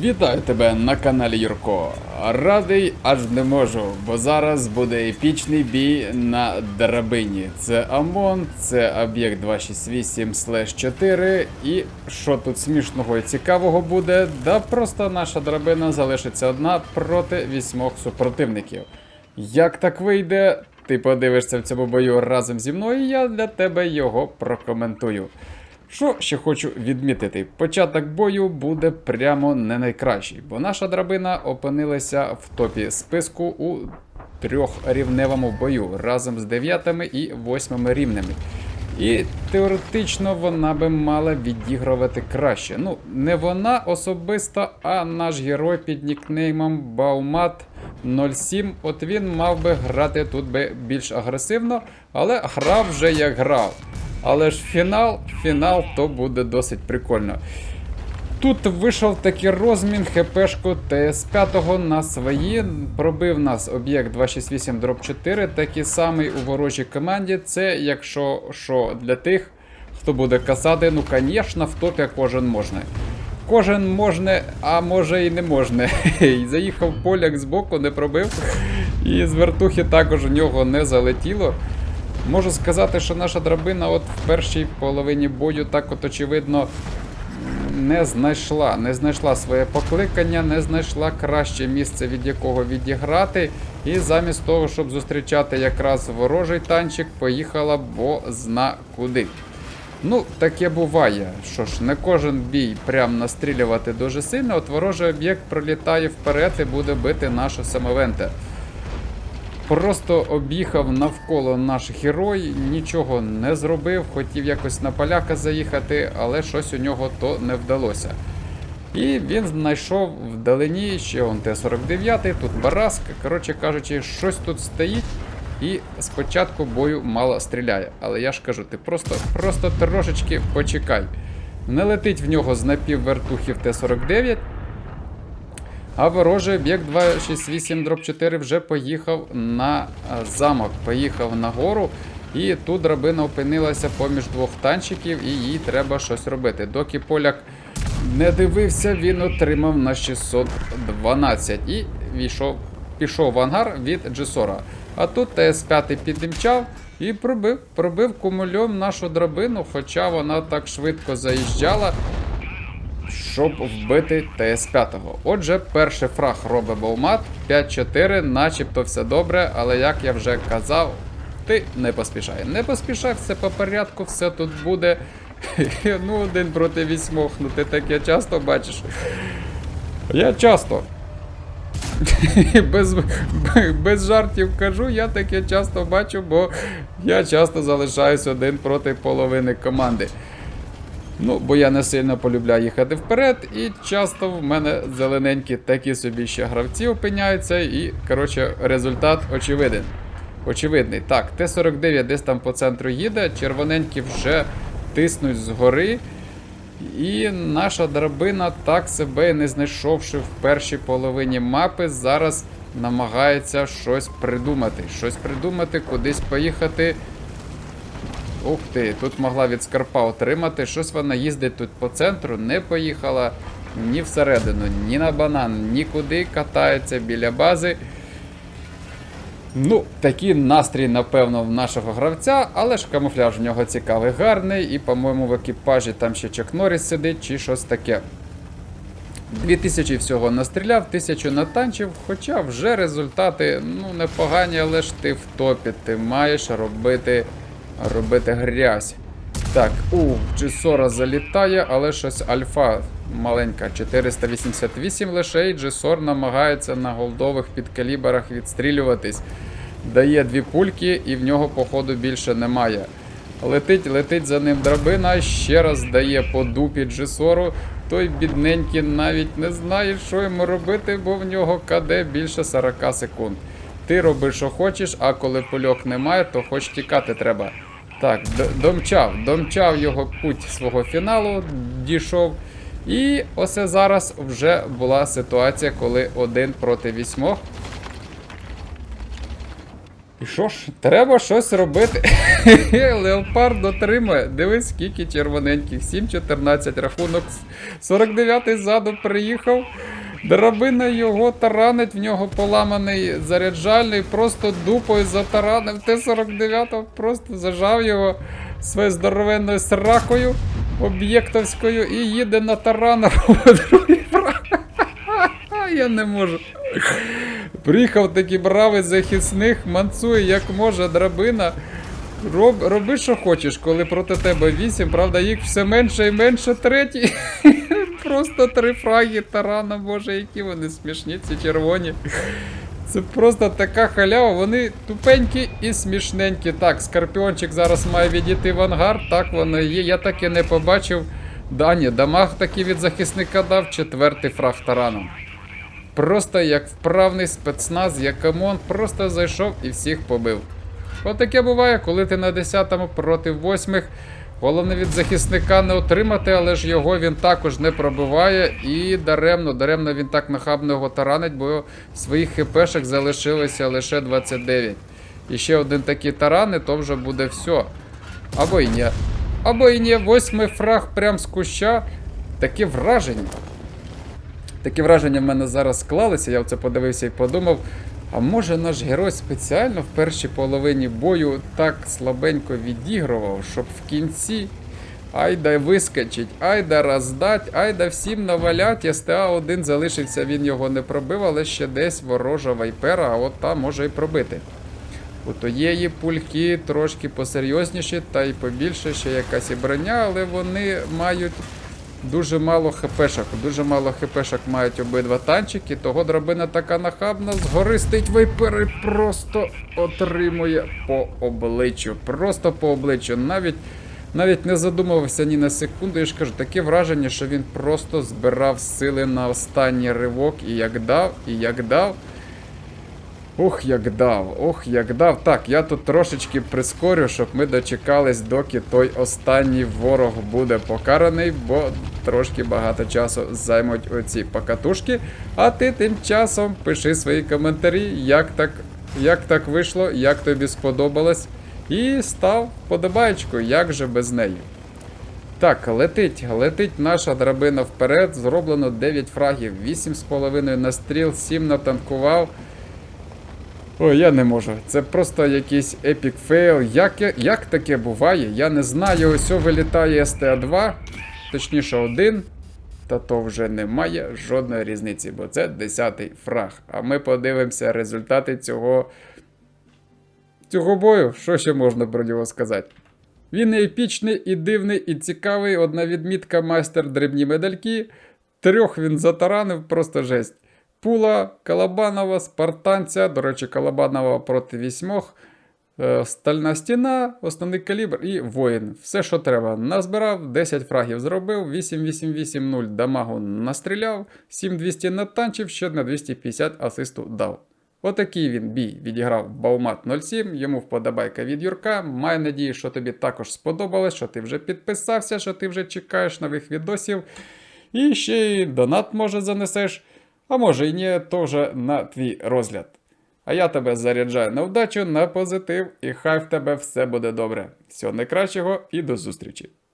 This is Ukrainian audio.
Вітаю тебе на каналі Юрко. Радий аж не можу, бо зараз буде епічний бій на драбині. Це ОМОН, це об'єкт 268-4. І що тут смішного і цікавого буде? Да просто наша драбина залишиться одна проти вісьмох супротивників. Як так вийде? Ти подивишся в цьому бою разом зі мною, і я для тебе його прокоментую. Що ще хочу відмітити, початок бою буде прямо не найкращий, бо наша драбина опинилася в топі списку у трьохрівневому бою разом з дев'ятими і восьмими рівнеми. І теоретично вона би мала відігрувати краще. Ну, не вона особисто, а наш герой під нікнеймом Баумат 07. От він мав би грати тут би більш агресивно, але грав вже як грав. Але ж фінал, фінал то буде досить прикольно. Тут вийшов такий розмін ХПшку ТС5 на свої. Пробив нас об'єкт 268 дроп 4, такий самий у ворожій команді. Це якщо що для тих, хто буде казати, ну звісно, в топі кожен можна. Кожен можне, а може і не можне. І Заїхав поляк збоку, не пробив. І з вертухи також у нього не залетіло. Можу сказати, що наша драбина от в першій половині бою так от очевидно не знайшла, не знайшла своє покликання, не знайшла краще місце, від якого відіграти. І замість того, щоб зустрічати якраз ворожий танчик, поїхала бо зна куди. Ну, таке буває. Що ж, не кожен бій прям настрілювати дуже сильно, от ворожий об'єкт пролітає вперед і буде бити нашу самовенте. Просто об'їхав навколо наш герой, нічого не зробив, хотів якось на поляка заїхати, але щось у нього то не вдалося. І він знайшов вдалині ще он Т-49, тут Бараска. Коротше кажучи, щось тут стоїть і спочатку бою мало стріляє. Але я ж кажу, ти просто, просто трошечки почекай. Не летить в нього з напіввертухів Т-49. А ворожий об'єкт 268 дроп 4 вже поїхав на замок, поїхав на гору. І тут драбина опинилася поміж двох танчиків, і їй треба щось робити. Доки поляк не дивився, він отримав на 612 і війшов, пішов в ангар від Джесора. А тут ТС-5 підімчав і пробив, пробив кумульом нашу драбину, хоча вона так швидко заїжджала щоб вбити ТС5. Отже, перший фраг робить Баумат 5-4, начебто все добре, але як я вже казав, ти не поспішай. Не поспішай, все по порядку, все тут буде. ну, один проти вісьмох, ну ти таке часто бачиш. Я часто. без, без жартів кажу, я таке часто бачу, бо я часто залишаюсь один проти половини команди. Ну, бо я не сильно полюбляю їхати вперед, і часто в мене зелененькі такі собі ще гравці опиняються, і, коротше, результат очевиден. Очевидний. Так, Т-49 десь там по центру їде, червоненькі вже тиснуть згори. І наша драбина, так себе не знайшовши в першій половині мапи, зараз намагається щось придумати. Щось придумати, кудись поїхати. Ух ти, тут могла від скарпа отримати. Щось вона їздить тут по центру, не поїхала ні всередину, ні на банан, нікуди катається біля бази. Ну, такий настрій, напевно, в нашого гравця, але ж камуфляж в нього цікавий, гарний, і, по-моєму, в екіпажі там ще Чак Норріс сидить чи щось таке. 2000 всього настріляв, 1000 натанчив, хоча вже результати ну, непогані, але ж ти в топі, ти маєш робити робити грязь. Так, у, G40 залітає, але щось альфа маленька, 488 лише, і G40 намагається на голдових підкаліберах відстрілюватись. Дає дві пульки, і в нього, походу, більше немає. Летить, летить за ним драбина, ще раз дає по дупі G40. Той бідненький навіть не знає, що йому робити, бо в нього КД більше 40 секунд. Ти робиш, що хочеш, а коли пульок немає, то хоч тікати треба. Так, домчав, домчав його путь свого фіналу, дійшов. І оце зараз вже була ситуація, коли один проти вісьмох. І що ж, треба щось робити. Леопард дотримує. Дивись, скільки червоненьких. 7-14 рахунок. 49-й ззаду приїхав. Драбина його таранить, в нього поламаний заряджальний, просто дупою затаранив Т-49, просто зажав його своєю здоровенною сракою об'єктовською і їде на другий. Я не можу. Приїхав такий бравий захисник, манцує як може драбина. Роб, роби, що хочеш, коли проти тебе вісім, правда, їх все менше і менше третій. Просто три фраги тарана, боже, які вони смішні, ці червоні. Це просто така халява, вони тупенькі і смішненькі. Так, скорпіончик зараз має відійти в ангар, так воно є. Я так і не побачив. Дані, дамаг таки від захисника дав четвертий фраг тараном. Просто як вправний спецназ, як ОМОН, просто зайшов і всіх побив. Отаке буває, коли ти на 10-му проти 8 Головне від захисника не отримати, але ж його він також не пробиває. І даремно, даремно він так нахабно його таранить, бо своїх хпшек залишилося лише 29. І ще один такий таран, і то вже буде все. Або і ні. Або і ні, восьмий фраг прям з куща. Таке враження. Такі враження в мене зараз склалися, я в це подивився і подумав. А може наш герой спеціально в першій половині бою так слабенько відігрував, щоб в кінці айда вискочить, айда роздать, айда всім навалять. СТА-1 залишився, він його не пробив, але ще десь ворожа вайпера, а от там може і пробити. У тоєї пульки трошки посерйозніші та й побільше ще якась і броня, але вони мають дуже мало хпшок. Дуже мало хпшок мають обидва танчики, того драбина така нахабна, згори стоїть вайпер і просто отримує по обличчю. Просто по обличчю. Навіть навіть не задумувався ні на секунду. Я ж кажу, таке враження, що він просто збирав сили на останній ривок і як дав, і як дав. Ох, як дав, ох, як дав. Так, я тут трошечки прискорю, щоб ми дочекались, доки той останній ворог буде покараний, бо трошки багато часу займуть оці покатушки. А ти тим часом пиши свої коментарі, як так, як так вийшло, як тобі сподобалось. І став подобаєчку, як же без неї. Так, летить, летить наша драбина вперед. Зроблено 9 фрагів, 8,5 на стріл, 7 натанкував. Ой, я не можу. Це просто якийсь епік фейл. Як, як таке буває? Я не знаю. Ось вилітає СТА-2, точніше один. Та то вже немає жодної різниці, бо це 10-й фраг. А ми подивимося результати цього. Цього бою. Що ще можна про нього сказати? Він епічний, і дивний, і цікавий. Одна відмітка майстер дрібні медальки. Трьох він затаранив, просто жесть. Пула, Калабанова, Спартанця, до речі, Калабанова проти вісьмох. е, Стальна стіна, основний калібр і воїн. Все, що треба. Назбирав, 10 фрагів зробив, 8-8-8-0 дамагу настріляв, 7-200 натанчив, ще на 250 асисту дав. Отакий він бій відіграв Баумат 07, йому вподобайка від Юрка. Маю надію, що тобі також сподобалось, що ти вже підписався, що ти вже чекаєш нових відосів. І ще й донат може занесеш. А може і ні, то вже на твій розгляд. А я тебе заряджаю на вдачу, на позитив, і хай в тебе все буде добре. Всього найкращого і до зустрічі!